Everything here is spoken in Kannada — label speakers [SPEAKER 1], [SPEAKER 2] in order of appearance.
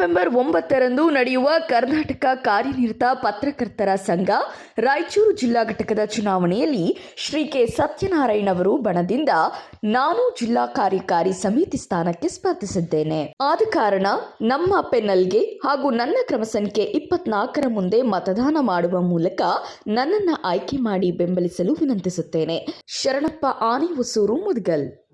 [SPEAKER 1] ನವೆಂಬರ್ ಒಂಬತ್ತರಂದು ನಡೆಯುವ ಕರ್ನಾಟಕ ಕಾರ್ಯನಿರತ ಪತ್ರಕರ್ತರ ಸಂಘ ರಾಯಚೂರು ಜಿಲ್ಲಾ ಘಟಕದ ಚುನಾವಣೆಯಲ್ಲಿ ಶ್ರೀ ಕೆ ಸತ್ಯನಾರಾಯಣ್ ಅವರು ಬಣದಿಂದ ನಾನು ಜಿಲ್ಲಾ ಕಾರ್ಯಕಾರಿ ಸಮಿತಿ ಸ್ಥಾನಕ್ಕೆ ಸ್ಪರ್ಧಿಸಿದ್ದೇನೆ. ಆದ ಕಾರಣ ನಮ್ಮ ಪೆನ್ನಲ್ಗೆ ಹಾಗೂ ನನ್ನ ಕ್ರಮ ಸಂಖ್ಯೆ ಇಪ್ಪತ್ನಾಲ್ಕರ ಮುಂದೆ ಮತದಾನ ಮಾಡುವ ಮೂಲಕ ನನ್ನನ್ನು ಆಯ್ಕೆ ಮಾಡಿ ಬೆಂಬಲಿಸಲು ವಿನಂತಿಸುತ್ತೇನೆ. ಶರಣಪ್ಪ ಆನೆ ಹೊಸೂರು ಮುದ್ಗಲ್.